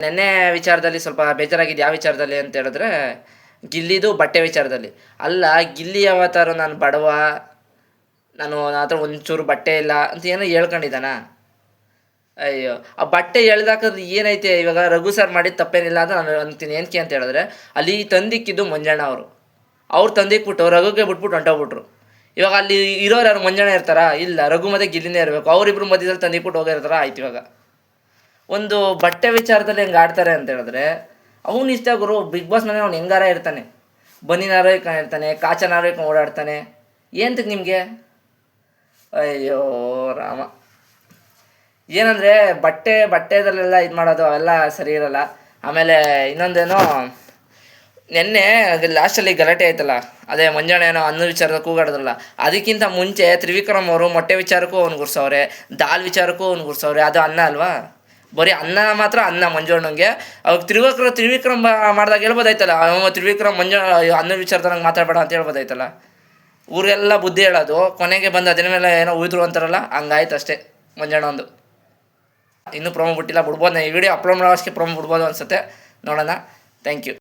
ನೆನ್ನೆ ವಿಚಾರದಲ್ಲಿ ಸ್ವಲ್ಪ ಬೇಜಾರಾಗಿದ್ದು ಯಾವ ವಿಚಾರದಲ್ಲಿ ಅಂತ ಹೇಳಿದ್ರೆ, ಗಿಲ್ಲಿದು ಬಟ್ಟೆ ವಿಚಾರದಲ್ಲಿ. ಅಲ್ಲ, ಗಿಲ್ಲಿ ಯಾವತ್ತಾರು ನಾನು ಬಡವ, ನಾನು ನನ್ನ ಹತ್ರ ಒಂಚೂರು ಬಟ್ಟೆ ಇಲ್ಲ ಅಂತ ಏನೋ ಹೇಳ್ಕೊಂಡಿದ್ದಾನ. ಅಯ್ಯೋ, ಆ ಬಟ್ಟೆ ಎಳ್ದಾಕದು ಏನೈತೆ? ಇವಾಗ ರಘು ಸರ್ ಮಾಡಿದ ತಪ್ಪೇನಿಲ್ಲ ಅಂತ ನಾನು ಅಂತೀನಿ. ಏನಕ್ಕೆ ಅಂತ ಹೇಳಿದ್ರೆ, ಅಲ್ಲಿ ತಂದಿಕ್ಕಿದ್ದು ಮಂಜಣ್ಣ ಅವರು. ಅವ್ರು ತಂದಿಕ್ಬಿಟ್ಟು ರಘುಗೆ ಬಿಟ್ಬಿಟ್ಟು ಹೊಂಟೋಗ್ಬಿಟ್ರು. ಇವಾಗ ಅಲ್ಲಿ ಇರೋರು ಯಾರು ಮಂಜಣ್ಣ ಇರ್ತಾರಾ? ಇಲ್ಲ, ರಘು ಮತ್ತೆ ಗಿಲ್ಲಿನೇ ಇರಬೇಕು. ಅವ್ರಿಬ್ರು ಮಧ್ಯದಲ್ಲಿ ತಂದಿಕ್ಬಿಟ್ಟು ಹೋಗಿರ್ತಾರ? ಆಯ್ತು ಇವಾಗ. ಒಂದು ಬಟ್ಟೆ ವಿಚಾರದಲ್ಲಿ ಹೆಂಗೆ ಆಡ್ತಾರೆ ಅಂತ ಹೇಳಿದ್ರೆ, ಅವನು ಇಷ್ಟ ಗುರು, ಬಿಗ್ ಬಾಸ್ ಮನೆ ಅವ್ನು ಹೆಂಗಾರ ಇರ್ತಾನೆ. ಬನ್ನಿನಾರ ಇರ್ತಾನೆ ಕಾಚನಾರೋ ಓಡಾಡ್ತಾನೆ. ಏಂತಕ್ಕೆ ನಿಮಗೆ? ಅಯ್ಯೋ, ರಾಮ. ಏನಂದರೆ ಬಟ್ಟೆ, ಬಟ್ಟೆದಲ್ಲೆಲ್ಲ ಇದು ಮಾಡೋದು ಅವೆಲ್ಲ ಸರಿ ಇರಲ್ಲ. ಆಮೇಲೆ ಇನ್ನೊಂದೇನೋ, ನಿನ್ನೆ ಲಾಸ್ಟಲ್ಲಿ ಗಲಾಟೆ ಆಯ್ತಲ್ಲ, ಅದೇ ಮಂಜಣ್ಣ ಏನೋ ಅನ್ನ ವಿಚಾರದ ಕೂಗಾಡೋದಲ್ಲ ಅದಕ್ಕಿಂತ ಮುಂಚೆ ತ್ರಿವಿಕ್ರಮ್ ಅವರು ಮೊಟ್ಟೆ ವಿಚಾರಕ್ಕೂ ಅವ್ನು ಗುರ್ಸವ್ರೆ, ದಾಲ್ ವಿಚಾರಕ್ಕೂ ಅವ್ನು ಗುರ್ಸವ್ರೆ, ಅದು ಅನ್ನ ಅಲ್ವಾ? ಬರೀ ಅನ್ನ ಮಾತ್ರ ಅನ್ನ ಮಂಜುಣ್ಣಂಗೆ. ಅವಾಗ ತ್ರಿವಿಕ್ರ, ತ್ರಿವಿಕ್ರಮ್ ಮಾಡಿದಾಗ ಹೇಳ್ಬೋದಾಯ್ತಲ್ಲ? ಅವ ತ್ರಿವಿಕ್ರಮ್ ಮಂಜು, ಅನ್ನ ವಿಚಾರದಾಗ ಮಾತಾಡಬೇಡ ಅಂತ ಹೇಳ್ಬೋದಾಯ್ತಲ್ಲ? ಊರಿಗೆಲ್ಲ ಬುದ್ಧಿ ಹೇಳೋದು, ಕೊನೆಗೆ ಬಂದು ಅದನ್ನ ಮೇಲೆ ಏನೋ ಉಯ್ದ್ರು ಅಂತಾರಲ್ಲ, ಹಂಗಾಯ್ತು ಅಷ್ಟೇ ಮಂಜಣ್ಣ ಒಂದು ಇನ್ನೂ ಪ್ರೊಮೋ ಬಿಟ್ಟಿಲ್ಲ, ಬಿಡ್ಬೋದು. ನಾನು ಈ ವಿಡಿಯೋ ಅಪ್ಲೋಡ್ ಮಾಡೋ ಅಷ್ಟಕ್ಕೆ ಪ್ರೊಮೋ ಬಿಡ್ಬೋದು ಅನ್ಸುತ್ತೆ. ನೋಡೋಣ. Thank you